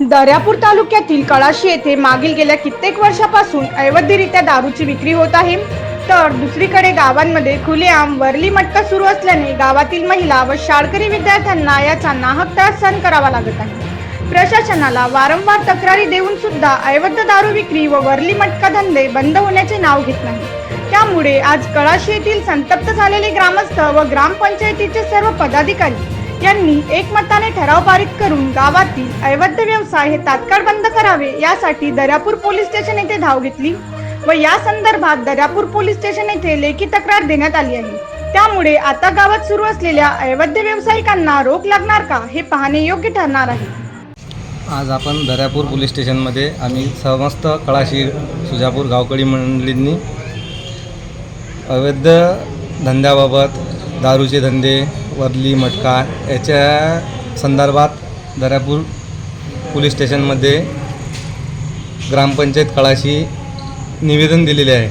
दर्यापूर तालुक्यातील कळाशी येथे मागील गेल्या कित्येक वर्षापासून अवैधरित्या दारूची विक्री होत आहे. तर दुसरीकडे गावांमध्ये खुलेआम वरली मटका सुरू असल्याने गावातील महिला व शाळकरी विद्यार्थ्यांना याचा नाहक त्रास सहन करावा लागत आहे. प्रशासनाला वारंवार तक्रारी देऊन सुद्धा अवैध दारू विक्री व वरली मटका धंदे बंद होण्याचे नाव घेत नाही. त्यामुळे आज कळाशी येथील संतप्त झालेले ग्रामस्थ व ग्रामपंचायतीचे सर्व पदाधिकारी यांनी एकमताने ठराव पारित करून गावातील अवैध व्यवसाय हे तात्काळ बंद करावे यासाठी दर्यापूर पोलीस स्टेशन येथे धाव घेतली व या संदर्भात दर्यापूर पोलीस स्टेशन येथे लेखी तक्रार देण्यात आली आहे. त्यामुळे आता गावात सुरू असलेल्या अवैध व्यावसायिकांना रोख लागणार का हे पाहणे योग्य ठरणार आहे. आज आपण दर्यापूर पोलीस स्टेशनमध्ये आम्ही समस्त कळाशी सुजापूर गावकडी मंडळींनी अवैध धंद्याबाबत दारूचे धंदे वरली मटका याच्या संदर्भात दर्यापूर पोलीस स्टेशनमध्ये ग्रामपंचायत कळाशी निवेदन दिलेले आहे.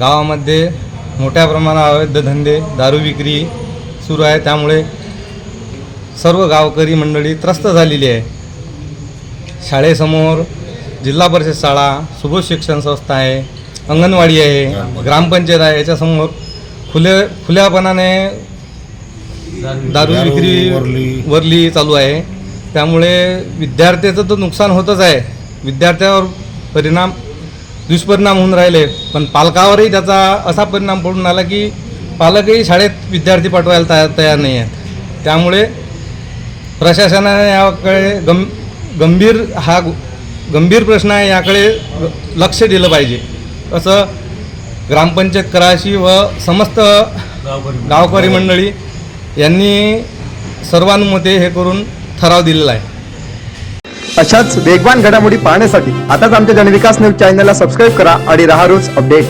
गावामध्ये मोठ्या प्रमाणात अवैध धंदे दारू विक्री सुरू आहे. त्यामुळे सर्व गावकरी मंडळी त्रस्त झालेली आहे. शाळेसमोर जिल्हा परिषद शाळा सुबोध शिक्षण संस्था आहे अंगणवाडी आहे ग्रामपंचायत. आहे. याच्यासमोर खुले खुल्यापणाने दारू विक्री वरली. चालू आहे. त्यामुळे विद्यार्थ्याचं तर नुकसान होतच आहे. विद्यार्थ्यावर परिणाम दुष्परिणाम होऊन राहिले. पण पालकावरही त्याचा असा परिणाम पडून आला की पालकही शाळेत विद्यार्थी पाठवायला तयार तयार नाही आहेत. त्यामुळे प्रशासनाने याकडे गं गंभीर हा गंभीर प्रश्न आहे याकडे लक्ष दिलं पाहिजे. असं ग्रामपंचायत कराशी व समस्त गावकरी मंडळी यांनी सर्वानुमते हे करून ठराव दिलेला आहे. अशाच वेगवान घडामोडी पाहण्यासाठी आताच आमच्या जनविकास न्यूज चॅनलला सबस्क्राईब करा आणि राहा रोज अपडेट.